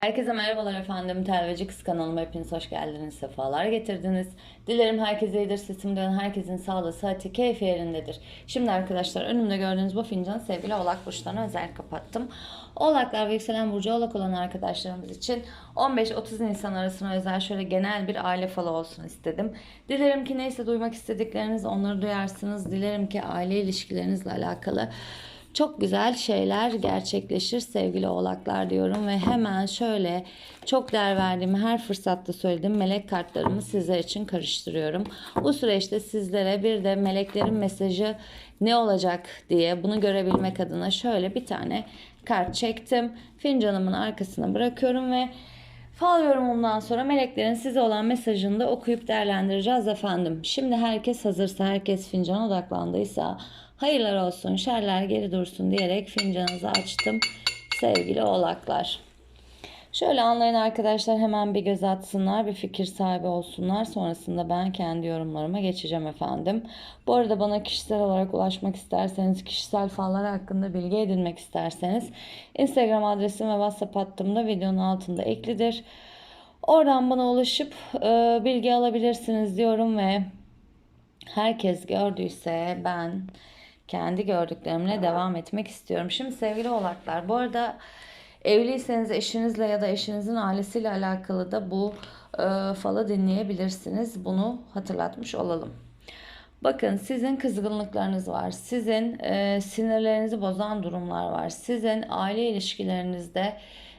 Herkese merhabalar efendim. Telveci Kız kanalıma hepiniz hoş geldiniz. Sefalar getirdiniz. Dilerim herkese iyidir. Sesim duyan herkesin sağlığı, sıhhati, keyfi yerindedir. Şimdi arkadaşlar önümde gördüğünüz bu fincan sevgili Oğlak burçlarına özel kapattım. Oğlaklar ve yükselen burcu Oğlak olan arkadaşlarımız için 15-30 Nisan arasına özel şöyle genel bir aile falı olsun istedim. Dilerim ki neyse duymak istedikleriniz onları duyarsınız. Dilerim ki aile ilişkilerinizle alakalı çok güzel şeyler gerçekleşir sevgili oğlaklar diyorum ve hemen şöyle çok değer verdiğim her fırsatta söylediğim melek kartlarımı sizler için karıştırıyorum. Bu süreçte sizlere bir de meleklerin mesajı ne olacak diye bunu görebilmek adına şöyle bir tane kart çektim. Fincanımın arkasına bırakıyorum ve Fal yorumundan sonra meleklerin size olan mesajını da okuyup değerlendireceğiz efendim. Şimdi herkes hazırsa, herkes fincan odaklandıysa hayırlar olsun, şerler geri dursun diyerek fincanınızı açtım sevgili oğlaklar. Şöyle anlayın arkadaşlar hemen bir göz atsınlar, bir fikir sahibi olsunlar. Sonrasında ben kendi yorumlarıma geçeceğim efendim. Bu arada bana kişisel olarak ulaşmak isterseniz, kişisel fallar hakkında bilgi edinmek isterseniz Instagram adresim ve WhatsApp hattım da videonun altında eklidir. Oradan bana ulaşıp e, bilgi alabilirsiniz diyorum ve herkes gördüyse ben kendi gördüklerimle devam etmek istiyorum. Şimdi sevgili oğlaklar bu arada Evliyseniz eşinizle ya da eşinizin ailesiyle alakalı da bu e, falı dinleyebilirsiniz. Bunu hatırlatmış olalım. Bakın sizin kızgınlıklarınız var. Sizin e, sinirlerinizi bozan durumlar var. Sizin aile ilişkilerinizde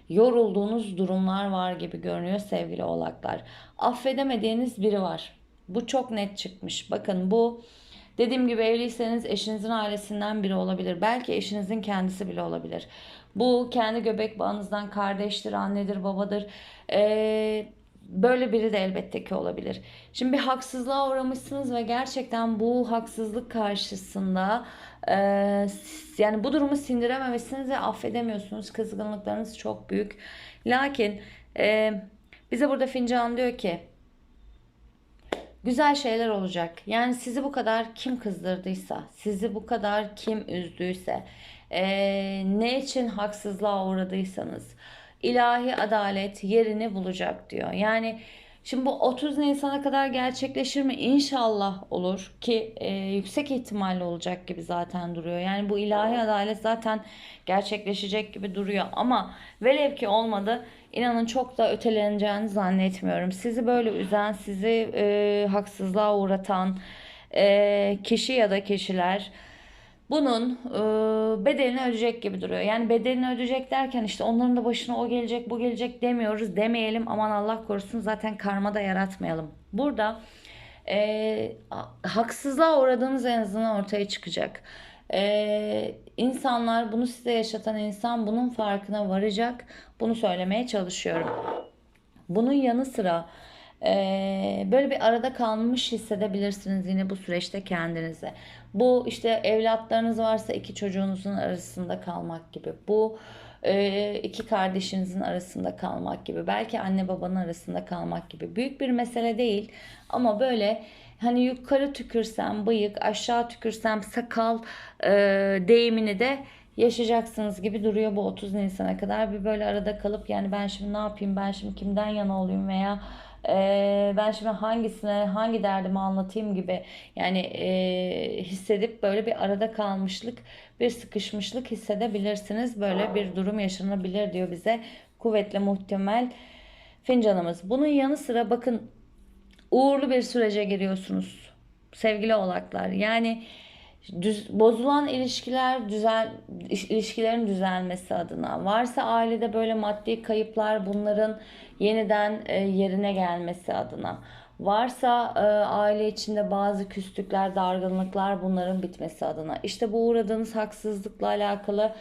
yorulduğunuz durumlar var gibi görünüyor sevgili oğlaklar. Affedemediğiniz biri var. Bu çok net çıkmış. Bakın bu dediğim gibi evliyseniz eşinizin ailesinden biri olabilir. Belki eşinizin kendisi bile olabilir. Bu kendi göbek bağınızdan kardeştir, annedir, babadır. Ee, böyle biri de elbette ki olabilir. Şimdi bir haksızlığa uğramışsınız ve gerçekten bu haksızlık karşısında e, yani bu durumu sindirememişsiniz ve affedemiyorsunuz. Kızgınlıklarınız çok büyük. Lakin e, bize burada fincan diyor ki güzel şeyler olacak. Yani sizi bu kadar kim kızdırdıysa, sizi bu kadar kim üzdüyse, e, ne için haksızlığa uğradıysanız ilahi adalet yerini bulacak diyor. Yani şimdi bu 30 Nisan'a kadar gerçekleşir mi? İnşallah olur ki e, yüksek ihtimalle olacak gibi zaten duruyor. Yani bu ilahi adalet zaten gerçekleşecek gibi duruyor ama velev ki olmadı inanın çok da öteleneceğini zannetmiyorum. Sizi böyle üzen, sizi e, haksızlığa uğratan e, kişi ya da kişiler bunun e, bedelini ödeyecek gibi duruyor. Yani bedelini ödeyecek derken işte onların da başına o gelecek bu gelecek demiyoruz demeyelim. Aman Allah korusun zaten karma da yaratmayalım. Burada e, haksızlığa uğradığınız en azından ortaya çıkacak. E, insanlar bunu size yaşatan insan bunun farkına varacak. Bunu söylemeye çalışıyorum. Bunun yanı sıra böyle bir arada kalmış hissedebilirsiniz yine bu süreçte kendinize. Bu işte evlatlarınız varsa iki çocuğunuzun arasında kalmak gibi. Bu iki kardeşinizin arasında kalmak gibi. Belki anne babanın arasında kalmak gibi. Büyük bir mesele değil ama böyle hani yukarı tükürsem bıyık, aşağı tükürsem sakal e, deyimini de yaşayacaksınız gibi duruyor bu 30 Nisan'a kadar. Bir böyle arada kalıp yani ben şimdi ne yapayım, ben şimdi kimden yana olayım veya ben şimdi hangisine hangi derdimi anlatayım gibi yani e, hissedip böyle bir arada kalmışlık bir sıkışmışlık hissedebilirsiniz. Böyle bir durum yaşanabilir diyor bize kuvvetle muhtemel fincanımız. Bunun yanı sıra bakın uğurlu bir sürece giriyorsunuz sevgili oğlaklar. Yani düz, bozulan ilişkiler düzel ilişkilerin düzelmesi adına. Varsa ailede böyle maddi kayıplar bunların yeniden e, yerine gelmesi adına. Varsa e, aile içinde bazı küslükler dargınlıklar bunların bitmesi adına. İşte bu uğradığınız haksızlıkla alakalı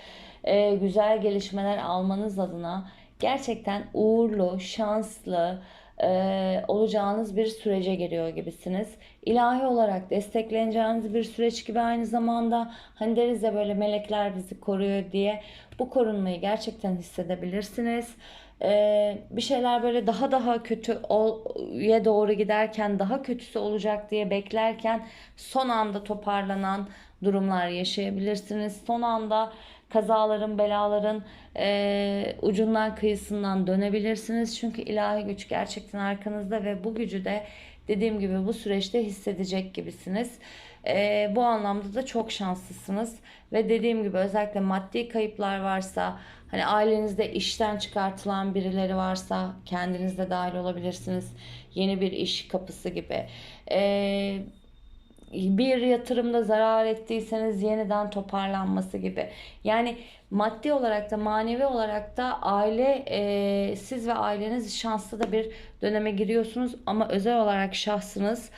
e, güzel gelişmeler almanız adına gerçekten uğurlu şanslı e, olacağınız bir sürece giriyor gibisiniz. İlahi olarak destekleneceğiniz bir süreç gibi aynı zamanda hani deriz ya böyle melekler bizi koruyor diye bu korunmayı gerçekten hissedebilirsiniz. Ee, bir şeyler böyle daha daha kötüye doğru giderken daha kötüsü olacak diye beklerken son anda toparlanan durumlar yaşayabilirsiniz. Son anda kazaların, belaların e, ucundan kıyısından dönebilirsiniz. Çünkü ilahi güç gerçekten arkanızda ve bu gücü de dediğim gibi bu süreçte hissedecek gibisiniz. E, bu anlamda da çok şanslısınız ve dediğim gibi özellikle maddi kayıplar varsa hani ailenizde işten çıkartılan birileri varsa kendiniz de dahil olabilirsiniz yeni bir iş kapısı gibi e, bir yatırımda zarar ettiyseniz yeniden toparlanması gibi. Yani maddi olarak da manevi olarak da aile e, siz ve aileniz şanslı da bir döneme giriyorsunuz ama özel olarak şahsınız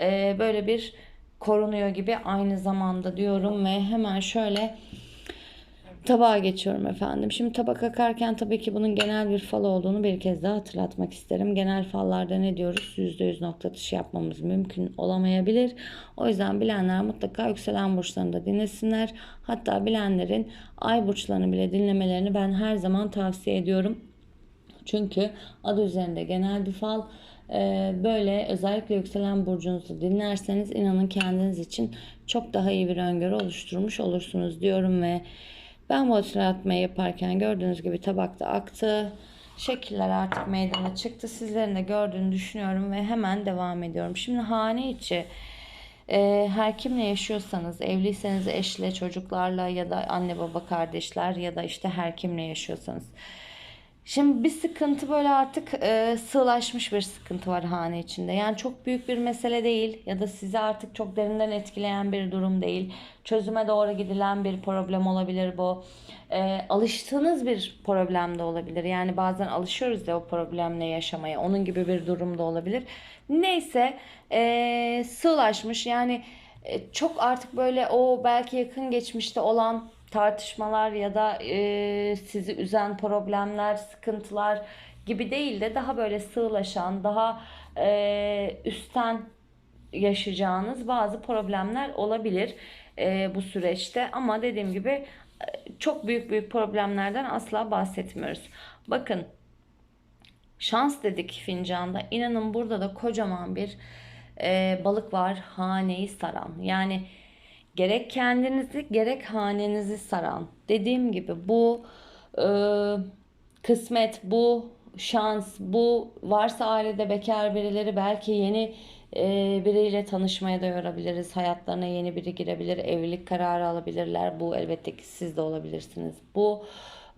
e, böyle bir korunuyor gibi aynı zamanda diyorum ve hemen şöyle tabağa geçiyorum efendim. Şimdi tabak akarken tabii ki bunun genel bir fal olduğunu bir kez daha hatırlatmak isterim. Genel fallarda ne diyoruz? %100 nokta atışı yapmamız mümkün olamayabilir. O yüzden bilenler mutlaka yükselen burçlarını da dinlesinler. Hatta bilenlerin ay burçlarını bile dinlemelerini ben her zaman tavsiye ediyorum. Çünkü adı üzerinde genel bir fal. Ee, böyle özellikle yükselen burcunuzu dinlerseniz inanın kendiniz için çok daha iyi bir öngörü oluşturmuş olursunuz diyorum ve ben bu hatırlatmayı yaparken gördüğünüz gibi tabakta aktı. Şekiller artık meydana çıktı. Sizlerin de gördüğünü düşünüyorum ve hemen devam ediyorum. Şimdi hane içi e, her kimle yaşıyorsanız, evliyseniz eşle, çocuklarla ya da anne baba kardeşler ya da işte her kimle yaşıyorsanız Şimdi bir sıkıntı böyle artık e, sığlaşmış bir sıkıntı var hane içinde. Yani çok büyük bir mesele değil ya da sizi artık çok derinden etkileyen bir durum değil. Çözüme doğru gidilen bir problem olabilir bu. E, alıştığınız bir problem de olabilir. Yani bazen alışıyoruz ya o problemle yaşamaya. Onun gibi bir durum da olabilir. Neyse e, sığlaşmış yani e, çok artık böyle o belki yakın geçmişte olan tartışmalar ya da e, sizi üzen problemler, sıkıntılar gibi değil de daha böyle sığlaşan, daha e, üstten yaşayacağınız bazı problemler olabilir e, bu süreçte. Ama dediğim gibi e, çok büyük büyük problemlerden asla bahsetmiyoruz. Bakın şans dedik fincanda. İnanın burada da kocaman bir e, balık var haneyi saran. Yani gerek kendinizi gerek hanenizi saran dediğim gibi bu e, kısmet bu şans bu varsa ailede bekar birileri belki yeni e, biriyle tanışmaya da yorabiliriz hayatlarına yeni biri girebilir evlilik kararı alabilirler. Bu elbette ki siz de olabilirsiniz. Bu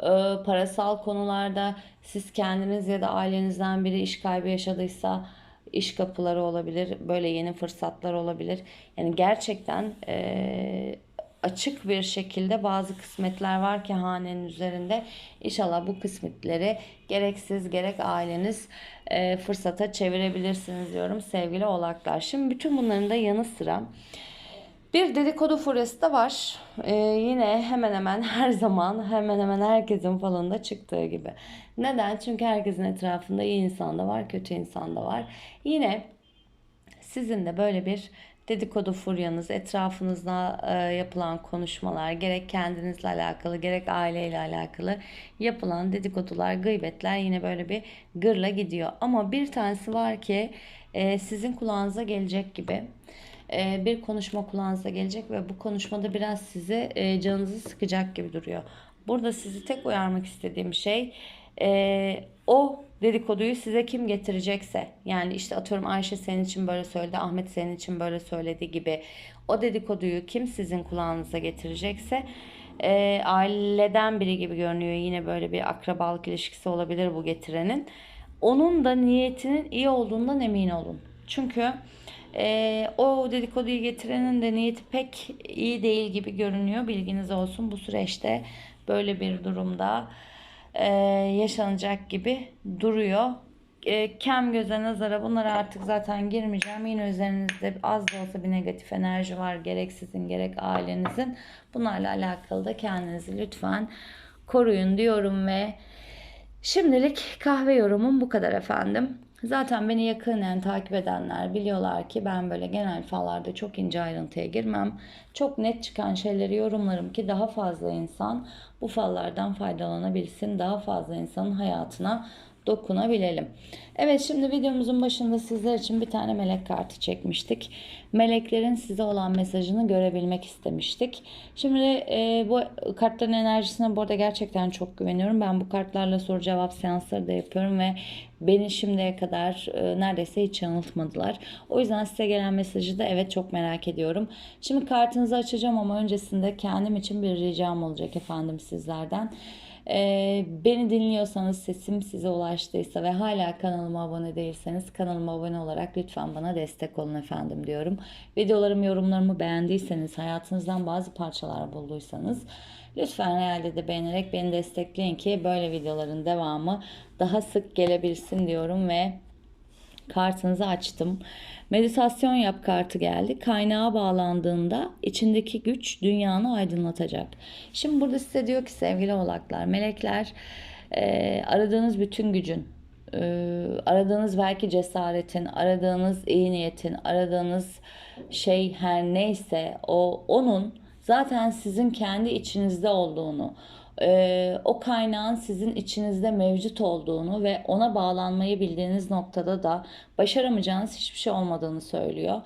e, parasal konularda siz kendiniz ya da ailenizden biri iş kaybı yaşadıysa iş kapıları olabilir, böyle yeni fırsatlar olabilir. Yani gerçekten e, açık bir şekilde bazı kısmetler var ki hanenin üzerinde. İnşallah bu kısmetleri gerek siz gerek aileniz e, fırsata çevirebilirsiniz diyorum sevgili oğlaklar. Şimdi bütün bunların da yanı sıra bir dedikodu furyası da var. Ee, yine hemen hemen her zaman hemen hemen herkesin falında çıktığı gibi. Neden? Çünkü herkesin etrafında iyi insan da var, kötü insan da var. Yine sizin de böyle bir dedikodu furyanız, etrafınızda e, yapılan konuşmalar, gerek kendinizle alakalı, gerek aileyle alakalı yapılan dedikodular, gıybetler yine böyle bir gırla gidiyor. Ama bir tanesi var ki e, sizin kulağınıza gelecek gibi. E, bir konuşma kulağınıza gelecek ve bu konuşmada biraz sizi e, canınızı sıkacak gibi duruyor. Burada sizi tek uyarmak istediğim şey e, o dedikoduyu size kim getirecekse yani işte atıyorum Ayşe senin için böyle söyledi Ahmet senin için böyle söyledi gibi o dedikoduyu kim sizin kulağınıza getirecekse e, aileden biri gibi görünüyor. Yine böyle bir akrabalık ilişkisi olabilir bu getirenin. Onun da niyetinin iyi olduğundan emin olun. Çünkü e, o dedikoduyu getirenin de niyeti pek iyi değil gibi görünüyor. Bilginiz olsun bu süreçte böyle bir durumda e, yaşanacak gibi duruyor. E, kem göze nazara bunlara artık zaten girmeyeceğim. Yine üzerinizde az da olsa bir negatif enerji var. Gerek sizin gerek ailenizin. Bunlarla alakalı da kendinizi lütfen koruyun diyorum ve şimdilik kahve yorumum bu kadar efendim. Zaten beni yakinen takip edenler biliyorlar ki ben böyle genel fallarda çok ince ayrıntıya girmem. Çok net çıkan şeyleri yorumlarım ki daha fazla insan bu fallardan faydalanabilsin. Daha fazla insanın hayatına dokunabilelim. Evet şimdi videomuzun başında sizler için bir tane melek kartı çekmiştik. Meleklerin size olan mesajını görebilmek istemiştik. Şimdi e, bu kartların enerjisine bu arada gerçekten çok güveniyorum. Ben bu kartlarla soru cevap seansları da yapıyorum ve beni şimdiye kadar e, neredeyse hiç yanıltmadılar. O yüzden size gelen mesajı da evet çok merak ediyorum. Şimdi kartınızı açacağım ama öncesinde kendim için bir ricam olacak efendim sizlerden. Ee, beni dinliyorsanız sesim size ulaştıysa ve hala kanalıma abone değilseniz kanalıma abone olarak lütfen bana destek olun efendim diyorum. Videolarım yorumlarımı beğendiyseniz hayatınızdan bazı parçalar bulduysanız lütfen realde de beğenerek beni destekleyin ki böyle videoların devamı daha sık gelebilsin diyorum ve kartınızı açtım. Meditasyon yap kartı geldi. Kaynağa bağlandığında içindeki güç dünyanı aydınlatacak. Şimdi burada size diyor ki sevgili oğlaklar, melekler e, aradığınız bütün gücün, e, aradığınız belki cesaretin, aradığınız iyi niyetin, aradığınız şey her neyse o onun zaten sizin kendi içinizde olduğunu, e, o kaynağın sizin içinizde mevcut olduğunu ve ona bağlanmayı bildiğiniz noktada da başaramayacağınız hiçbir şey olmadığını söylüyor.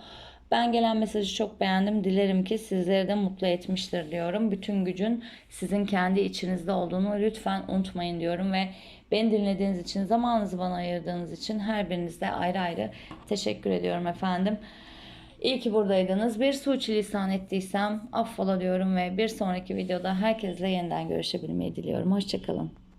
Ben gelen mesajı çok beğendim. Dilerim ki sizleri de mutlu etmiştir diyorum. Bütün gücün sizin kendi içinizde olduğunu lütfen unutmayın diyorum ve beni dinlediğiniz için, zamanınızı bana ayırdığınız için her birinize ayrı ayrı teşekkür ediyorum efendim. İyi ki buradaydınız. Bir suçilisan ettiysem affola diyorum ve bir sonraki videoda herkesle yeniden görüşebilmeyi diliyorum. Hoşçakalın.